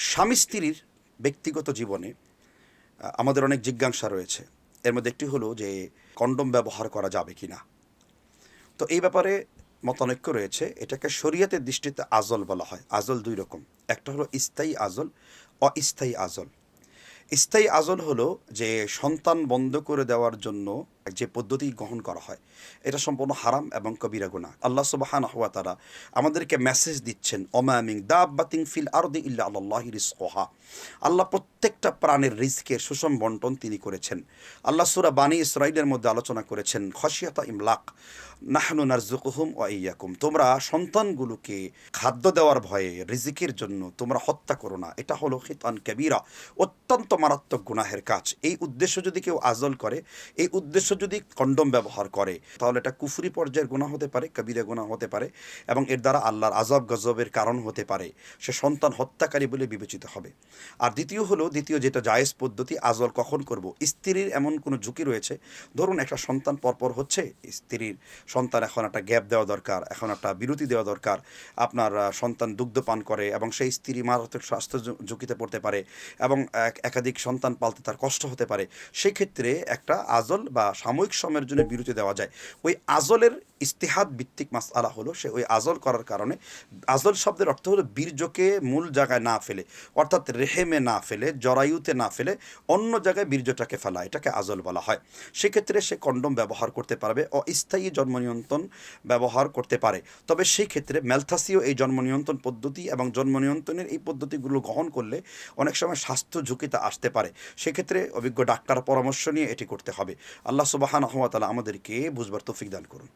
স্বামী স্ত্রীর ব্যক্তিগত জীবনে আমাদের অনেক জিজ্ঞাসা রয়েছে। এর মধ্যে একটি হলো যে, কন্ডম ব্যবহার করা যাবে কি না তো এই ব্যাপারে মতানৈক্য রয়েছে। এটাকে শরীয়তের দৃষ্টিতে আজল বলা হয়। আজল দুই রকম। একটা হলো স্থায়ী আজল, অস্থায়ী আজল। স্থায়ী আজল হলো যে, সন্তান বন্ধ করে দেওয়ার জন্য যে পদ্ধতি গ্রহণ করা হয়, এটা সম্পূর্ণ হারাম এবং কবিরা গুনাহ। আল্লাহ সুবাহান হওয়া তারা আমাদেরকে মেসেজ দিচ্ছেন অমামিং দাব্বাতিং ফিল আরদি ইল্লা আল্লাহ রিসকোহা আল্লাহ প্রত্যেকটা প্রাণের রিস্কের সুষম বন্টন তিনি করেছেন। আল্লাহ সুরা বানী ইসরাইলের মধ্যে আলোচনা করেছেন খসিয়াতা ইমলাক, নাহনু নারজুকুহুম ও ইয়াকুম। তোমরা সন্তানগুলোকে খাদ্য দেওয়ার ভয়ে রিজিকের জন্য তোমরা হত্যা করো না। এটা হলো খিতান কবিরা, অত্যন্ত মারাত্মক গুনাহের কাজ। এই উদ্দেশ্য যদি কেউ আজল করে, এই উদ্দেশ্য যদি কন্ডম ব্যবহার করে, তাহলে এটা কুফরি পর্যায়ের গুণা হতে পারে কবিরা গুণা হতে পারে এবং এর দ্বারা আল্লাহর আজব গজবের কারণ হতে পারে। সে সন্তান হত্যাকারী বলে বিবেচিত হবে। আর দ্বিতীয় হলো, দ্বিতীয় যেটা জায়েজ পদ্ধতি, আজল কখন করব? স্ত্রীর এমন কোনো ঝুঁকি রয়েছে? ধরুন একটা সন্তান পরপর হচ্ছে, স্ত্রীর সন্তান এখন একটা গ্যাপ দেওয়া দরকার, এখন একটা বিরতি দেওয়া দরকার, আপনার সন্তান দুগ্ধ পান করে এবং সেই স্ত্রী মারাত্মক স্বাস্থ্য ঝুঁকিতে পড়তে পারে এবং এক- একাধিক সন্তান পালতে তার কষ্ট হতে পারে। সেক্ষেত্রে একটা আজল বা সাময়িক সময়ের জন্য বিরতি দেওয়া যায়। ওই আজলের ইস্তেহাদ ভিত্তিক মাসআলা হলো সে ওই আজল করার কারণে, আজল শব্দের অর্থ হলো বীর্যকে মূল জায়গায় না ফেলে, অর্থাৎ রেহেমে না ফেলে, জরায়ুতে না ফেলে, অন্য জায়গায় বীর্যটাকে ফেলা, এটাকে আজল বলা হয়। সেক্ষেত্রে সে কন্ডম ব্যবহার করতে পারবে, অস্থায়ী জন্ম নিয়ন্ত্রণ ব্যবহার করতে পারে। তবে সেই ক্ষেত্রে ম্যালথাসিও এই জন্ম নিয়ন্ত্রণ পদ্ধতি এবং জন্ম নিয়ন্ত্রণের এই পদ্ধতিগুলো গ্রহণ করলে অনেক সময় স্বাস্থ্য ঝুঁকিতে আসতে পারে। সেক্ষেত্রে অভিজ্ঞ ডাক্তার পরামর্শ নিয়ে এটি করতে হবে। আল্লাহ সুবাহান আহমতালা আমাদেরকে বুঝবার তৌফিক দান করুন।